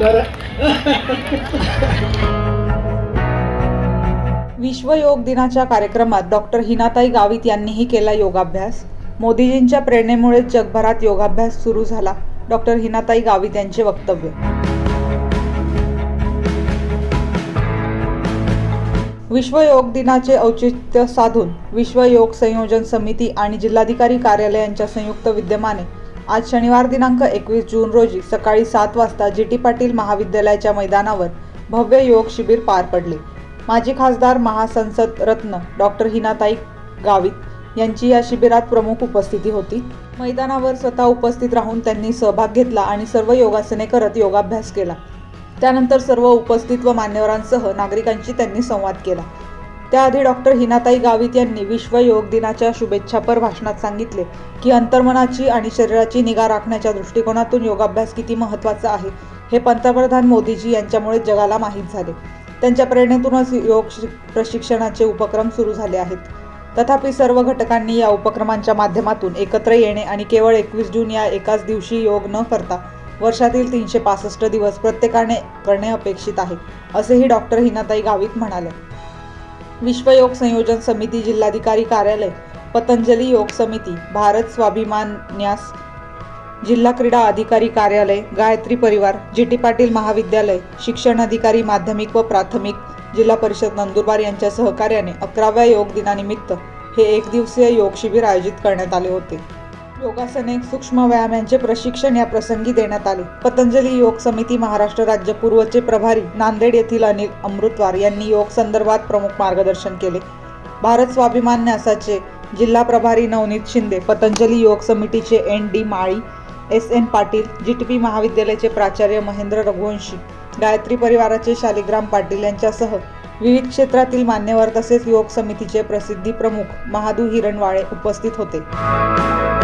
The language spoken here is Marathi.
तर विश्व योग दिनाच्या कार्यक्रमात डॉक्टर हिनाताई गावित यांनीही केला योगाभ्यास. मोदीजींच्या प्रेरणेमुळे जगभरात योगाभ्यास सुरू झाला डॉक्टर हिनाताई गावित यांचे वक्तव्य. विश्व योग दिनाचे औचित्य साधून विश्व योग संयोजन समिती आणि जिल्हाधिकारी कार्यालयांच्या संयुक्त विद्यमाने आज शनिवार दिनांक एकवीस जून रोजी सकाळी सात वाजता जी टी पाटील महाविद्यालयाच्या मैदानावर भव्य योग शिबिर पार पडले. माजी खासदार महासंसद रत्न डॉक्टर हिनाताई गावित यांची या शिबिरात प्रमुख उपस्थिती होती. मैदानावर स्वतः उपस्थित राहून त्यांनी सहभाग घेतला आणि सर्व योगासने करत योगाभ्यास केला. त्यानंतर सर्व उपस्थित व मान्यवरांसह नागरिकांशी त्यांनी संवाद केला. त्याआधी डॉक्टर हिनाताई गावित यांनी विश्व योग दिनाच्या शुभेच्छापर भाषणात सांगितले की अंतर्मनाची आणि शरीराची निगा राखण्याच्या दृष्टिकोनातून योगाभ्यास किती महत्त्वाचा आहे हे पंतप्रधान मोदीजी यांच्यामुळे जगाला माहीत झाले. त्यांच्या प्रेरणेतूनच योग शि- प्रशिक्षणाचे उपक्रम सुरू झाले आहेत. तथापि सर्व घटकांनी या उपक्रमांच्या माध्यमातून एकत्र येणे आणि केवळ एकवीस जून या एकाच दिवशी योग न करता वर्षातील तीनशे पासष्ट दिवस प्रत्येकाने करणे अपेक्षित आहे असेही डॉक्टर हिनाताई गावित म्हणाल्या विश्व योग संयोजन समिती जिल्हाधिकारी कार्यालय पतंजली योग समिती भारत स्वाभिमान न्यास जिल्हा क्रीडा अधिकारी कार्यालय गायत्री परिवार जी टी पाटील महाविद्यालय शिक्षण अधिकारी माध्यमिक व प्राथमिक जिल्हा परिषद नंदुरबार यांच्या सहकार्याने अकराव्या योग दिनानिमित्त हे एक दिवसीय योग शिबिर आयोजित करण्यात आले होते. योगासने सूक्ष्म व्यायामांचे प्रशिक्षण या प्रसंगी देण्यात आले. पतंजली योग समिती महाराष्ट्र राज्य पूर्वचे प्रभारी नांदेड येथील अनिल अमृतवार यांनी योग संदर्भात प्रमुख मार्गदर्शन केले. भारत स्वाभिमान न्यासाचे जिल्हा प्रभारी नवनीत शिंदे पतंजली योग समितीचे N D Mali S N Patil G T P महाविद्यालयाचे प्राचार्य महेंद्र रघुवंशी गायत्री परिवाराचे शालिग्राम पाटील यांच्यासह विविध क्षेत्रातील मान्यवर तसेच योग समितीचे प्रसिद्धी प्रमुख महादू हिरणवाळे उपस्थित होते.